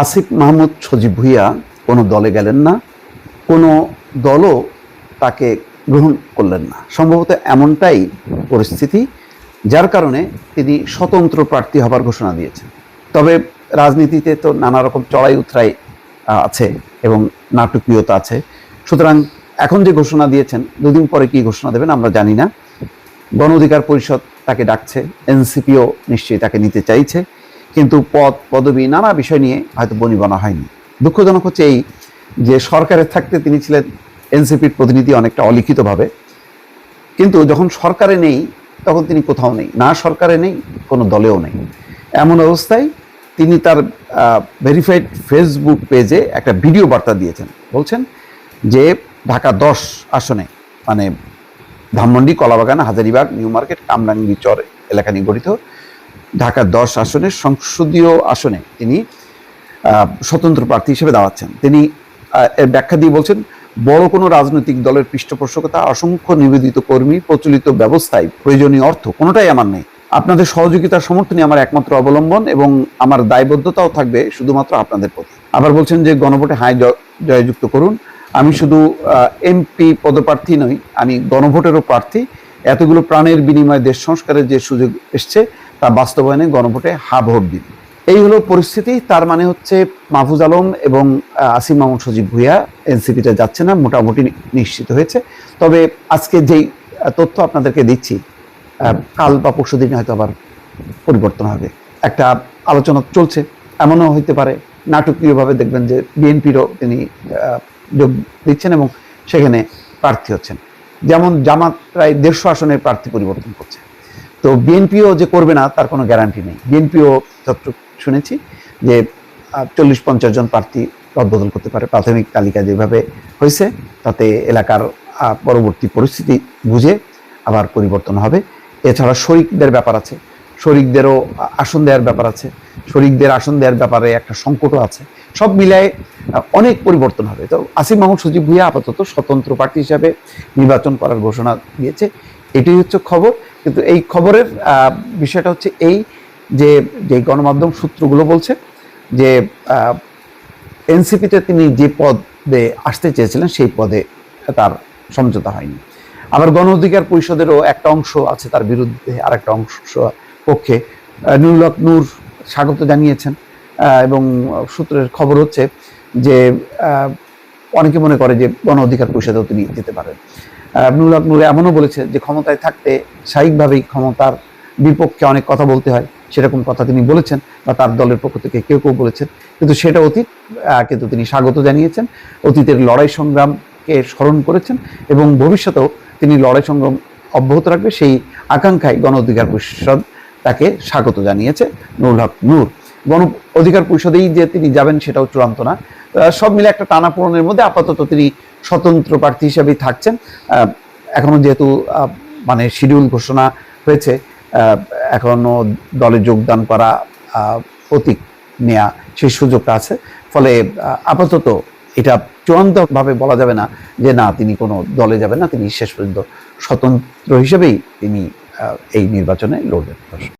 আসিফ মাহমুদ সজীব ভুইয়া কোনো দলে গেলেন না, কোনো দলও তাকে গ্রহণ করলেন না। সম্ভবত এমনটাই পরিস্থিতি, যার কারণে তিনি স্বতন্ত্র প্রার্থী হবার ঘোষণা দিয়েছেন। তবে রাজনীতিতে তো নানা রকম চড়াই উতরাই আছে এবং নাটকীয়তা আছে। সুতরাং এখন যে ঘোষণা দিয়েছেন, দুদিন পরে কি ঘোষণা দেবেন আমরা জানি না। গণ অধিকার পরিষদ তাকে ডাকছে, এনসিপিও নিশ্চয়ই তাকে নিতে চাইছে। কিন্তু পদ, পদবি, নানা বিষয় নিয়ে হয়তো বনিবনা হয়নি। দুঃখজনক হচ্ছে এই যে সরকারে থাকতে তিনি ছিলেন এনসিপির প্রতিনিধি অনেকটা অলিখিতভাবে। কিন্তু যখন সরকারে নেই, তখন তিনি কোথাও নেই। না সরকারে নেই, কোনো দলেও নেই। এমন অবস্থায় তিনি তার ভেরিফাইড ফেসবুক পেজে একটা ভিডিও বার্তা দিয়েছেন। বলছেন যে ঢাকা দশ আসনে মানে ধানমন্ডি, কলাবাগান, হাজারিবাগ, নিউ মার্কেট, কামরাঙ্গি, চর এলাকা নিয়ে গঠিত ঢাকা দশ আসনের সংসদীয় আসনে তিনি স্বতন্ত্র প্রার্থী হিসেবে দাঁড়াচ্ছেন। তিনি এর ব্যাখ্যা দিয়ে বলছেন, বড় কোনো রাজনৈতিক দলের পৃষ্ঠপোষকতা, অসংখ্য নিবেদিত কর্মী, প্রচলিত ব্যবস্থায় প্রয়োজনীয় অর্থ কোনোটাই আমার নেই। আপনাদের সহযোগিতার সমর্থনই আমার একমাত্র অবলম্বন এবং আমার দায়বদ্ধতাও থাকবে শুধুমাত্র আপনাদের প্রতি। আবার বলছেন যে গণভোটে, হাই জয়- জয়যুক্ত করুন। আমি শুধু এমপি পদপ্রার্থী নই, আমি গণভোটেরও প্রার্থী। এতগুলো প্রাণের বিনিময়ে দেশ সংস্কারের যে সুযোগ এসছে তা বাস্তবায়নে গণভোটে হা ভোট দিন এই হলো পরিস্থিতি, তার মানে হচ্ছে মাহফুজ আলম এবং আসিম মাহমুদ সজীব ভুইয়া এনসিপিতে যাচ্ছে না, মোটামুটি নিশ্চিত হয়েছে। তবে আজকে যেই তথ্য আপনাদেরকে দিচ্ছি কাল বা পরশু দিনে হয়তো আবার পরিবর্তন হবে। একটা আলোচনা চলছে, এমনও হইতে পারে, নাটকীয়ভাবে দেখবেন যে বিএনপিরও তিনি যোগ দিচ্ছেন এবং সেখানে প্রার্থী হচ্ছেন। যেমন জামাত প্রায় দেড়শো আসনের প্রার্থী পরিবর্তন করছে। তো বিএনপিও যে করবে না, তার কোনো গ্যারান্টি নেই। বিএনপিও যতটুকু শুনেছি যে চল্লিশ পঞ্চাশ জন প্রার্থী রদবদল করতে পারে। প্রাথমিক তালিকা যেভাবে হয়েছে, তাতে এলাকার পরবর্তী পরিস্থিতি বুঝে আবার পরিবর্তন হবে। এছাড়া শরিকদের ব্যাপার আছে। শরিকদেরও আসন দেওয়ার ব্যাপার আছে। শরিকদের আসন দেওয়ার ব্যাপারে একটা সংকটও আছে। সব মিলায়ে অনেক পরিবর্তন হবে। তো আসিফ মাহমুদ, সজীব ভুইয়া আপাতত স্বতন্ত্র প্রার্থী হিসাবে নির্বাচন করার ঘোষণা দিয়েছে। এটাই হচ্ছে খবর। কিন্তু এই খবরের বিষয়টা হচ্ছে এই যে যে গণমাধ্যম সূত্রগুলো বলছে যে এনসিপিতে তিনি যে পদে আসতে চেয়েছিলেন সেই পদে তার সমঝোতা হয়নি। আবার গণ অধিকার পরিষদেরও একটা অংশ আছে তার বিরুদ্ধে আর একটা অংশ পক্ষে। আহ, নুরুল নূর স্বাগত জানিয়েছেন। এবং সূত্রের খবর হচ্ছে যে অনেকে মনে করে যে গণ অধিকার পরিষদেও তিনি যেতে পারেন। নূর এমনও বলেছে যে ক্ষমতায় থাকতে স্বাভাবিকভাবেই ক্ষমতার বিপক্ষে অনেক কথা বলতে হয়, সেরকম কথা তিনি বলেছেন বা তার দলের পক্ষ থেকে কেউ কেউ বলেছেন। কিন্তু সেটা অতীত কিন্তু তিনি স্বাগত জানিয়েছেন, অতীতের লড়াই সংগ্রামকে স্মরণ করেছেন এবং ভবিষ্যতেও তিনি লড়াই সংগ্রাম অব্যাহত রাখবে সেই আকাঙ্ক্ষায় গণ অধিকার পরিষদ তাকে স্বাগত জানিয়েছে নুরুল হক নূর। গণ অধিকার পরিষদেই যে তিনি যাবেন সেটাও চূড়ান্ত না। সব মিলে একটা টানাপোড়নের মধ্যে আপাতত তিনি স্বতন্ত্র প্রার্থী হিসেবেই থাকছেন। আহ, এখনও যেহেতু মানে শিডিউল ঘোষণা হয়েছে আহ, এখনও দলে যোগদান করা প্রতীক নেয়া সেই সুযোগটা আছে। ফলে আপাতত এটা চূড়ান্তভাবে বলা যাবে না যে না তিনি কোনো দলে যাবেন না তিনি শেষ পর্যন্ত স্বতন্ত্র হিসেবেই তিনি এই নির্বাচনে লড়বেন।